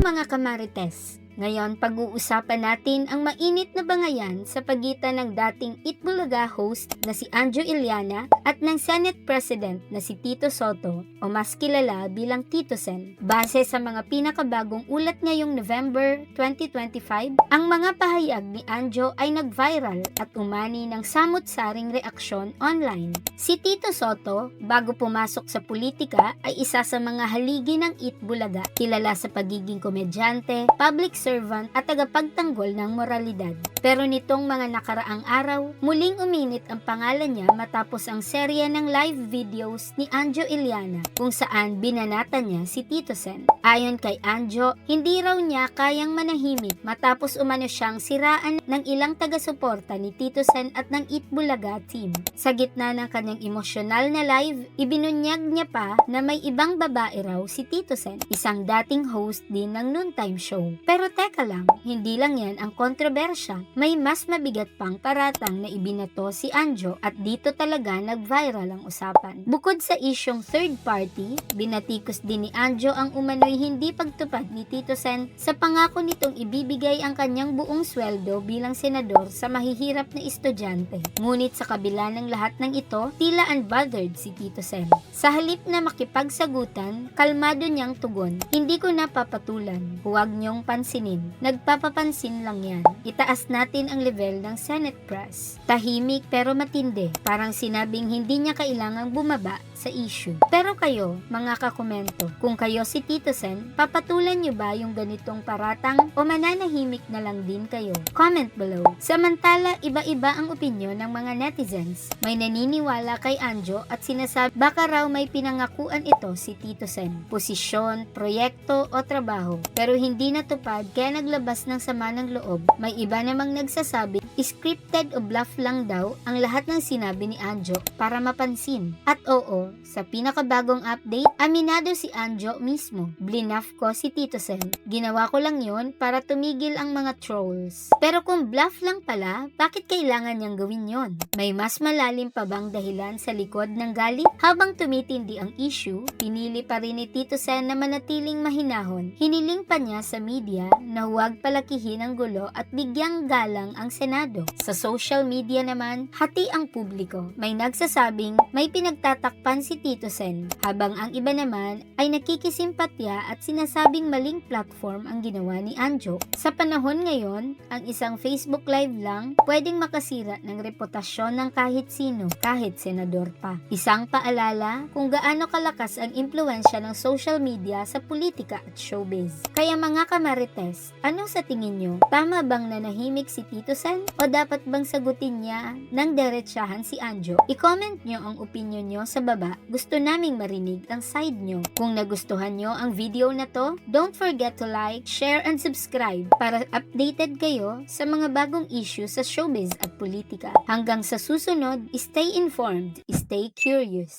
mga kamarites! Ngayon, pag-uusapan natin ang mainit na bangayan sa pagitan ng dating Itbulaga host na si Anjo Iliana at ng Senate President na si Tito Soto o mas kilala bilang Tito Sen. Base sa mga pinakabagong ulat ngayong November 2025, ang mga pahayag ni Anjo ay nag-viral at umani ng samot-saring reaksyon online. Si Tito Soto, bago pumasok sa politika, ay isa sa mga haligi ng Itbulaga, kilala sa pagiging komedyante, public servant at tagapagtanggol ng moralidad. Pero nitong mga nakaraang araw, muling uminit ang pangalan niya matapos ang serye ng live videos ni Anjo Iliana kung saan binanata niya si Tito Sen. Ayon kay Anjo, hindi raw niya kayang manahimik matapos umano siyang siraan ng ilang taga-suporta ni Tito Sen at ng Itbulaga team. Sa gitna ng kanyang emosyonal na live, ibinunyag niya pa na may ibang babae raw si Tito Sen, isang dating host din ng noontime show. Pero teka lang, hindi lang yan ang kontrobersya. May mas mabigat pang paratang na ibinato si Anjo at dito talaga nag-viral ang usapan. Bukod sa isyong third party, binatikos din ni Anjo ang umano'y hindi pagtupad ni Tito Sen sa pangako nitong ibibigay ang kanyang buong sweldo bilang senador sa mahihirap na estudyante. Ngunit sa kabila ng lahat ng ito, tila unbothered si Tito Sen. Sa halip na makipagsagutan, kalmado niyang tugon, hindi ko napapatulan, huwag niyong pansinin. Nagpapapansin lang yan. Itaas natin ang level ng Senate press. Tahimik pero matindi, parang sinabing hindi niya kailangang bumaba sa issue. Pero kayo, mga kakomento, kung kayo si Tito Sen, papatulan niyo ba yung ganitong paratang o mananahimik na lang din kayo? Comment below. Samantala, iba-iba ang opinion ng mga netizens. May naniniwala kay Anjo at sinasabi baka raw may pinangakuan ito si Tito Sen. Posisyon, proyekto o trabaho. Pero hindi natupad kaya naglabas ng sama ng loob. May iba namang nagsasabi scripted o bluff lang daw ang lahat ng sinabi ni Anjo para mapansin. At oo, sa pinakabagong update, aminado si Anjo mismo. Blinaf ko si Tito Sen. Ginawa ko lang yon para tumigil ang mga trolls. Pero kung bluff lang pala, bakit kailangan niyang gawin yon? May mas malalim pa bang dahilan sa likod ng galit? Habang tumitindi ang issue, pinili pa rin ni Tito Sen na manatiling mahinahon. Hiniling pa niya sa media na huwag palakihin ang gulo at bigyang galang ang Senado. Sa social media naman, hati ang publiko. May nagsasabing may pinagtatakpan si Tito Sen, habang ang iba naman ay nakikisimpatya at sinasabing maling platform ang ginawa ni Anjo. Sa panahon ngayon, ang isang Facebook Live lang pwedeng makasira ng reputasyon ng kahit sino, kahit senador pa. Isang paalala kung gaano kalakas ang impluensya ng social media sa politika at showbiz. Kaya mga kamarites, ano sa tingin nyo? Tama bang nanahimik si Tito Sen? O dapat bang sagutin niya ng derechahan si Anjo? I-comment nyo ang opinion nyo sa baba. Gusto naming marinig ang side nyo. Kung nagustuhan nyo ang video na to, don't forget to like, share, and subscribe para updated kayo sa mga bagong issues sa showbiz at politika. Hanggang sa susunod, stay informed, stay curious.